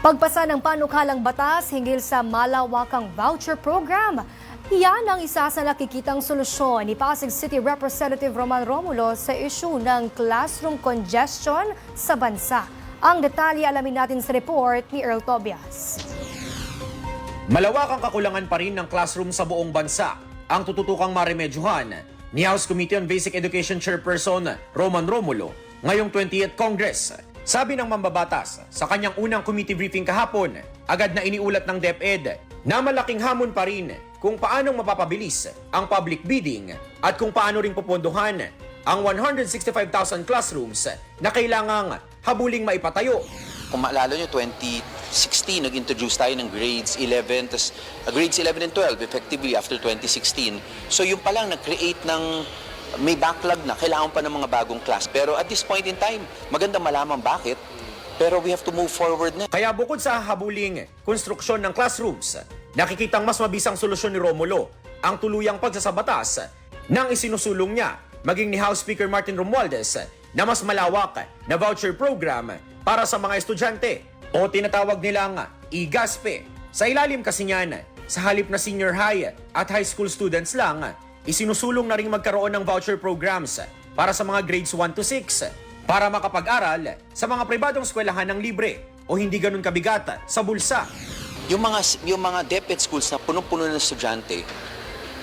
Pagpasa ng panukalang batas hinggil sa malawakang voucher program. Yan ang isa sa nakikitang solusyon ni Pasig City Representative Roman Romulo sa issue ng classroom congestion sa bansa. Ang detalye alamin natin sa report ni Earl Tobias. Malawak ang kakulangan pa rin ng classroom sa buong bansa ang tututukang maremedyohan ni House Committee on Basic Education Chairperson Roman Romulo ngayong 20th Congress. Sabi ng mambabatas sa kanyang unang committee briefing kahapon, agad na iniulat ng DepEd na malaking hamon pa rin kung paanong mapapabilis ang public bidding at kung paano rin pupondohan ang 165,000 classrooms na kailangang habuling maipatayo Kung maalala nyo, 2016, nag-introduce tayo ng grades 11, tas, uh, grades 11 and 12 effectively after 2016. So yung pa lang nag-create ng may backlog na, kailangan pa ng mga bagong class. Pero at this point in time, maganda malaman bakit. Pero we have to move forward na. Kaya bukod sa habuling konstruksyon ng classrooms, nakikitang mas mabisang solusyon ni Romulo ang tuluyang pagsasabatas ng isinusulong niya maging ni House Speaker Martin Romualdez na mas malawak na voucher program para sa mga estudyante o tinatawag nilang e-GASPE. Sa ilalim kasi niyan, sa halip na senior high at high school students lang, isinusulong na rin magkaroon ng voucher programs para sa mga grades 1 to 6 para makapag-aral sa mga pribadong eskwelahan ng libre o hindi ganun kabigat sa bulsa. Yung mga, yung mga DepEd schools na punong-puno ng estudyante,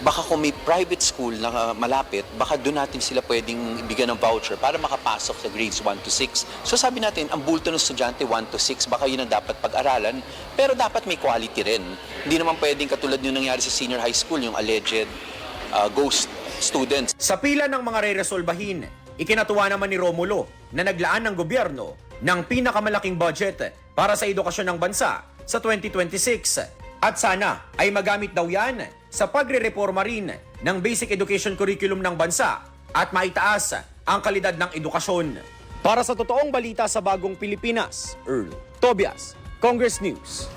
baka kung may private school na uh, malapit, baka doon natin sila pwedeng bigyan ng voucher para makapasok sa grades 1 to 6. So sabi natin, ang bulto ng estudyante 1 to 6, baka yun ang dapat pag-aralan, pero dapat may quality rin. Hindi naman pwedeng katulad yung nangyari sa senior high school, yung alleged uh, ghost students. Sa pila ng mga re-resolbahin, ikinatuwa naman ni Romulo na naglaan ng gobyerno ng pinakamalaking budget para sa edukasyon ng bansa sa 2026. At sana ay magamit daw yan sa pagre-reforma rin ng basic education curriculum ng bansa at maitaas ang kalidad ng edukasyon. Para sa totoong balita sa bagong Pilipinas, Earl Tobias, Congress News.